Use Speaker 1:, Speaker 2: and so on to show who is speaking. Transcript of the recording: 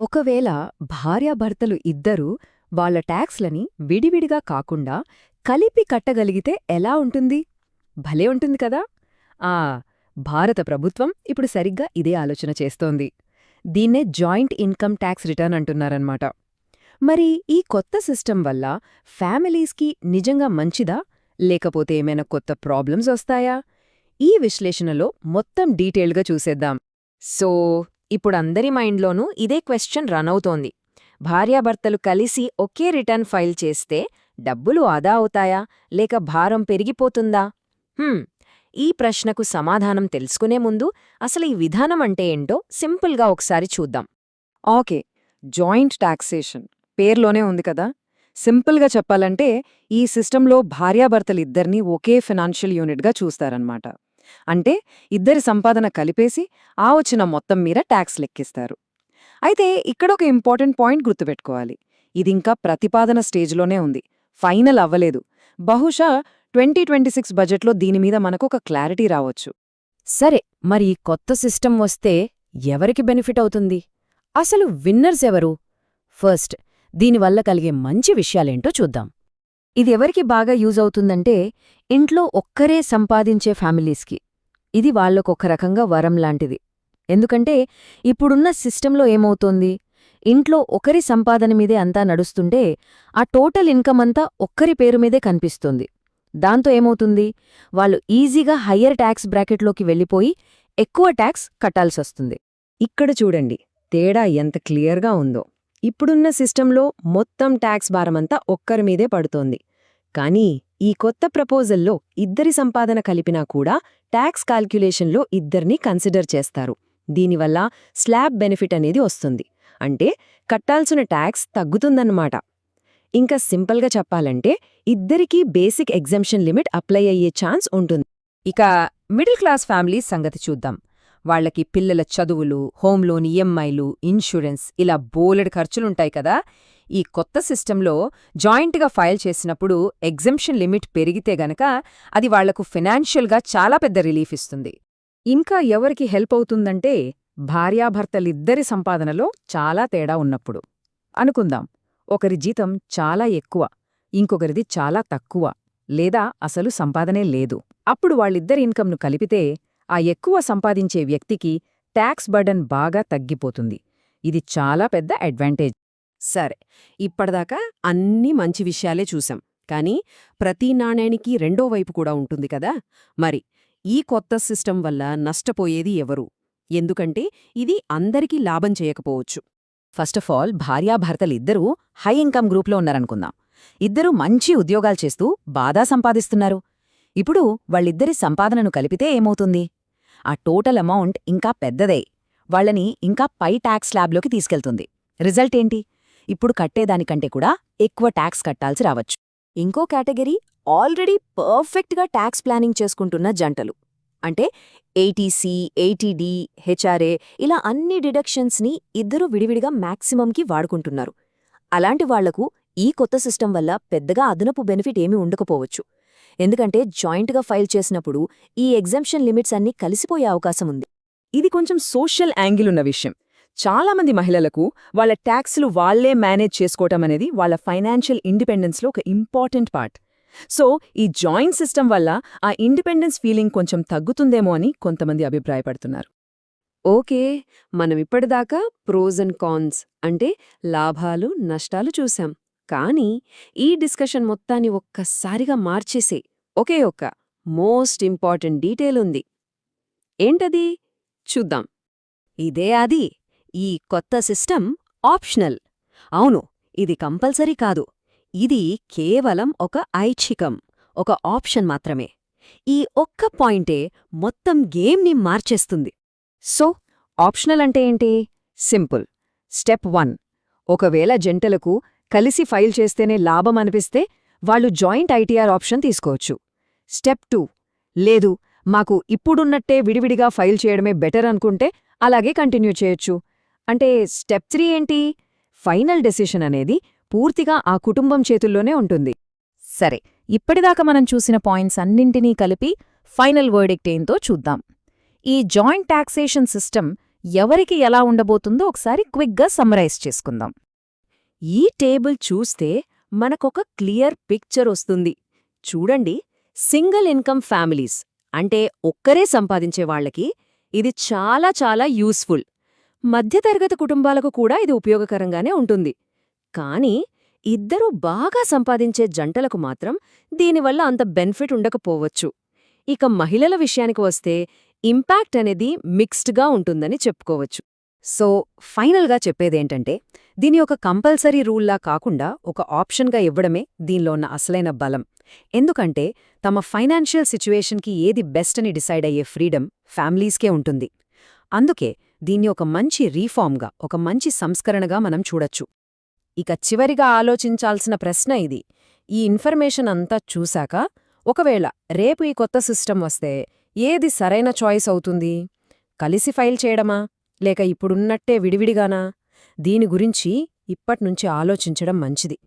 Speaker 1: ఒకవేళ భార్యాభర్తలు ఇద్దరూ వాళ్ళ ట్యాక్స్లని విడివిడిగా కాకుండా కలిపి కట్టగలిగితే ఎలా ఉంటుంది? భలే ఉంటుంది కదా! ఆ భారత ప్రభుత్వం ఇప్పుడు సరిగ్గా ఇదే ఆలోచన చేస్తోంది. దీన్నే జాయింట్ ఇన్కమ్ ట్యాక్స్ రిటర్న్ అంటున్నారన్నమాట. మరి ఈ కొత్త సిస్టమ్ వల్ల ఫ్యామిలీస్కి నిజంగా మంచిదా? లేకపోతే ఏమైనా కొత్త ప్రాబ్లమ్స్ వస్తాయా? ఈ విశ్లేషణలో మొత్తం డీటెయిల్గా చూసేద్దాం.
Speaker 2: సో ఇప్పుడు అందరి మైండ్లోనూ ఇదే క్వశ్చన్ రన్ అవుతోంది భార్యాభర్తలు కలిసి ఒకే రిటర్న్ ఫైల్ చేస్తే డబ్బులు ఆదా అవుతాయా? లేక భారం పెరిగిపోతుందా? హ్మ్, ఈ ప్రశ్నకు సమాధానం తెలుసుకునే ముందు అసలు ఈ విధానం అంటే ఏంటో సింపుల్గా ఒకసారి చూద్దాం.
Speaker 1: ఓకే. జాయింట్ టాక్సేషన్ పేర్లోనే ఉంది కదా? సింపుల్గా చెప్పాలంటే ఈ సిస్టంలో భార్యాభర్తలిద్దరినీ ఒకే ఫినాన్షియల్ యూనిట్గా చూస్తారన్నమాట. అంటే ఇద్దరి సంపాదన కలిపేసి ఆ వచ్చిన మొత్తం మీద ట్యాక్స్ లెక్కిస్తారు. అయితే ఇక్కడ ఒక ఇంపార్టెంట్ పాయింట్ గుర్తుపెట్టుకోవాలి. ఇదింకా ప్రతిపాదన స్టేజ్లోనే ఉంది. ఫైనల్ అవ్వలేదు. బహుశా ట్వంటీ ట్వంటీ సిక్స్ బడ్జెట్లో దీని మీద మనకు ఒక క్లారిటీ రావచ్చు.
Speaker 2: సరే మరి ఈ కొత్త సిస్టమ్ వస్తే ఎవరికి బెనిఫిట్ అవుతుంది? అసలు విన్నర్స్ ఎవరు? ఫస్ట్ దీనివల్ల కలిగే మంచి విషయాలేంటో చూద్దాం.
Speaker 1: ఇది ఎవరికి బాగా యూజ్ అవుతుందంటే ఇంట్లో ఒక్కరే సంపాదించే ఫ్యామిలీస్కి. ఇది వాళ్ళకొక రకంగా వరం లాంటిది. ఎందుకంటే ఇప్పుడున్న సిస్టంలో ఏమవుతోంది? ఇంట్లో ఒకరి సంపాదన మీదే అంతా నడుస్తుంటే ఆ టోటల్ ఇన్కమ్ అంతా ఒక్కరి పేరు మీదే కనిపిస్తుంది. దాంతో ఏమవుతుంది? వాళ్ళు ఈజీగా హయ్యర్ ట్యాక్స్ బ్రాకెట్లోకి వెళ్ళిపోయి ఎక్కువ ట్యాక్స్ కట్టాల్సొస్తుంది. ఇక్కడ చూడండి తేడా ఎంత క్లియర్గా ఉందో. ఇప్పుడున్న సిస్టంలో మొత్తం ట్యాక్స్ భారమంతా ఒక్కరి మీదే పడుతోంది. కానీ ఈ కొత్త ప్రపోజల్లో ఇద్దరి సంపాదన కలిపినా కూడా ట్యాక్స్ కాల్క్యులేషన్లో ఇద్దరినీ కన్సిడర్ చేస్తారు. దీనివల్ల స్లాబ్ బెనిఫిట్ అనేది వస్తుంది. అంటే కట్టాల్సిన ట్యాక్స్ తగ్గుతుందన్నమాట. ఇంకా సింపుల్గా చెప్పాలంటే ఇద్దరికీ బేసిక్ ఎగ్జంప్షన్ లిమిట్ అప్లై అయ్యే ఛాన్స్ ఉంటుంది.
Speaker 2: ఇక మిడిల్ క్లాస్ ఫ్యామిలీస్ సంగతి చూద్దాం. వాళ్ళకి పిల్లల చదువులు హోమ్ లోన్ ఈఎంఐలు ఇన్సూరెన్స్ ఇలా బోలెడు ఖర్చులుంటాయి కదా. ఈ కొత్త సిస్టంలో జాయింట్గా ఫైల్ చేసినప్పుడు ఎగ్జంప్షన్ లిమిట్ పెరిగితే గనక అది వాళ్ళకు ఫినాన్షియల్గా చాలా పెద్ద రిలీఫ్ ఇస్తుంది.
Speaker 1: ఇంకా ఎవరికి హెల్ప్ అవుతుందంటే భార్యాభర్తలిద్దరి సంపాదనలో చాలా తేడా ఉన్నప్పుడు. అనుకుందాం ఒకరి జీతం చాలా ఎక్కువ ఇంకొకరిది చాలా తక్కువ లేదా అసలు సంపాదనే లేదు. అప్పుడు వాళ్ళిద్దరి ఇన్కమ్ను కలిపితే ఆ ఎక్కువ సంపాదించే వ్యక్తికి ట్యాక్స్ బర్డన్ బాగా తగ్గిపోతుంది. ఇది చాలా పెద్ద అడ్వాంటేజ్.
Speaker 3: సరే ఇప్పటిదాకా అన్ని మంచి విషయాలే చూశాం. కానీ ప్రతి నాణేనికి రెండో వైపు కూడా ఉంటుంది కదా? మరి ఈ కొత్త సిస్టం వల్ల నష్టపోయేది ఎవరు? ఎందుకంటే ఇది అందరికీ లాభం చేయకపోవచ్చు.
Speaker 2: ఫస్ట్ ఆఫ్ ఆల్ భార్యాభర్తలిద్దరూ హై ఇన్కమ్ గ్రూప్లో ఉన్నారనుకుందాం. ఇద్దరూ మంచి ఉద్యోగాలు చేస్తూ బాధా సంపాదిస్తున్నారు. ఇప్పుడు వాళ్ళిద్దరి సంపాదనను కలిపితే ఏమవుతుంది? ఆ టోటల్ అమౌంట్ ఇంకా పెద్దదే. వాళ్ళని ఇంకా పై ట్యాక్స్ స్లాబ్లోకి తీసుకెళ్తుంది. రిజల్ట్ ఏంటి? ఇప్పుడు కట్టేదానికంటే కూడా ఎక్కువ ట్యాక్స్ కట్టాల్సి రావచ్చు. ఇంకో కేటగిరీ ఆల్రెడీ పర్ఫెక్ట్గా ట్యాక్స్ ప్లానింగ్ చేసుకుంటున్న జంటలు. అంటే ఏటీసీ ఏటీడీ హెచ్ఆర్ఏ ఇలా అన్ని డిడక్షన్స్ని ఇద్దరూ విడివిడిగా మ్యాక్సిమంకి వాడుకుంటున్నారు. అలాంటి వాళ్ళకు ఈ కొత్త సిస్టం వల్ల పెద్దగా అదనపు బెనిఫిట్ ఏమీ ఉండకపోవచ్చు. ఎందుకంటే జాయింట్గా ఫైల్ చేసినప్పుడు ఈ ఎగ్జంప్షన్ లిమిట్స్ అన్నీ కలిసిపోయే అవకాశం ఉంది.
Speaker 1: ఇది కొంచెం సోషల్ యాంగిల్ ఉన్న విషయం. చాలామంది మహిళలకు వాళ్ళ ట్యాక్స్లు వాళ్ళే మేనేజ్ చేసుకోవటం అనేది వాళ్ళ ఫైనాన్షియల్ ఇండిపెండెన్స్లో ఒక ఇంపార్టెంట్ పార్ట్. సో ఈ జాయింట్ సిస్టమ్ వల్ల ఆ ఇండిపెండెన్స్ ఫీలింగ్ కొంచెం తగ్గుతుందేమో అని కొంతమంది అభిప్రాయపడుతున్నారు.
Speaker 3: ఓకే మనం ఇప్పటిదాకా ప్రోజ్ అండ్ కాన్స్ అంటే లాభాలు నష్టాలు చూశాం కానీ ఈ డిస్కషన్ మొత్తాన్ని ఒక్కసారిగా మార్చేసే ఒకే ఒక్క మోస్ట్ ఇంపార్టెంట్ డీటెయిల్ ఉంది. ఏంటది? చూద్దాం.
Speaker 2: ఇదే అది. ఈ కొత్త సిస్టమ్ ఆప్షనల్. అవును ఇది కంపల్సరీ కాదు. ఇది కేవలం ఒక ఐచ్ఛికం ఒక ఆప్షన్ మాత్రమే. ఈ ఒక్క పాయింటే మొత్తం గేమ్ని మార్చేస్తుంది.
Speaker 1: సో ఆప్షనల్ అంటే ఏంటి? సింపుల్. Step one. ఒకవేళ జంటలకు కలిసి ఫైల్ చేస్తేనే లాభం అనిపిస్తే వాళ్ళు జాయింట్ ఐటీఆర్ ఆప్షన్ తీసుకోవచ్చు. Step two. లేదు మాకు ఇప్పుడున్నట్టే విడివిడిగా ఫైల్ చేయడమే బెటర్ అనుకుంటే అలాగే కంటిన్యూ చేయొచ్చు. అంటే స్టెప్ త్రీ ఏంటి? ఫైనల్ డెసిషన్ అనేది పూర్తిగా ఆ కుటుంబం చేతుల్లోనే ఉంటుంది. సరే ఇప్పటిదాకా మనం చూసిన పాయింట్స్ అన్నింటినీ కలిపి ఫైనల్ వర్డిక్ట్ ఏంతో చూద్దాం. ఈ జాయింట్ టాక్సేషన్ సిస్టమ్ ఎవరికి ఎలా ఉండబోతుందో ఒకసారి క్విక్గా సమ్మరైజ్ చేసుకుందాం.
Speaker 3: ఈ టేబుల్ చూస్తే మనకొక క్లియర్ పిక్చర్ వస్తుంది. చూడండి సింగిల్ ఇన్కమ్ ఫ్యామిలీస్ అంటే ఒక్కరే సంపాదించే వాళ్ళకి ఇది చాలా చాలా యూస్ఫుల్. మధ్యతరగతి కుటుంబాలకు కూడా ఇది ఉపయోగకరంగానే ఉంటుంది. కానీ ఇద్దరూ బాగా సంపాదించే జంటలకు మాత్రం దీనివల్ల అంత బెనిఫిట్ ఉండకపోవచ్చు. ఇక మహిళల విషయానికి వస్తే ఇంపాక్ట్ అనేది మిక్స్డ్గా ఉంటుందని చెప్పుకోవచ్చు.
Speaker 2: సో ఫైనల్గా చెప్పేదేంటంటే దీని ఒక కంపల్సరీ రూల్లా కాకుండా ఒక ఆప్షన్గా ఇవ్వడమే దీనిలో ఉన్న అసలైన బలం. ఎందుకంటే తమ ఫైనాన్షియల్ సిచ్యువేషన్కి ఏది బెస్ట్ అని డిసైడ్ అయ్యే ఫ్రీడమ్ ఫ్యామిలీస్కే ఉంటుంది. అందుకే దీన్ని ఒక మంచి రీఫార్మ్గా ఒక మంచి సంస్కరణగా మనం చూడొచ్చు.
Speaker 1: ఇక చివరిగా ఆలోచించాల్సిన ప్రశ్న ఇది. ఈ ఇన్ఫర్మేషన్ అంతా చూశాక ఒకవేళ రేపు ఈ కొత్త సిస్టమ్ వస్తే ఏది సరైన చాయిస్ అవుతుంది? కలిసి ఫైల్ చేయడమా? లేక ఇప్పుడున్నట్టే విడివిడిగానా? దీని గురించి ఇప్పట్నుంచి ఆలోచించడం మంచిది.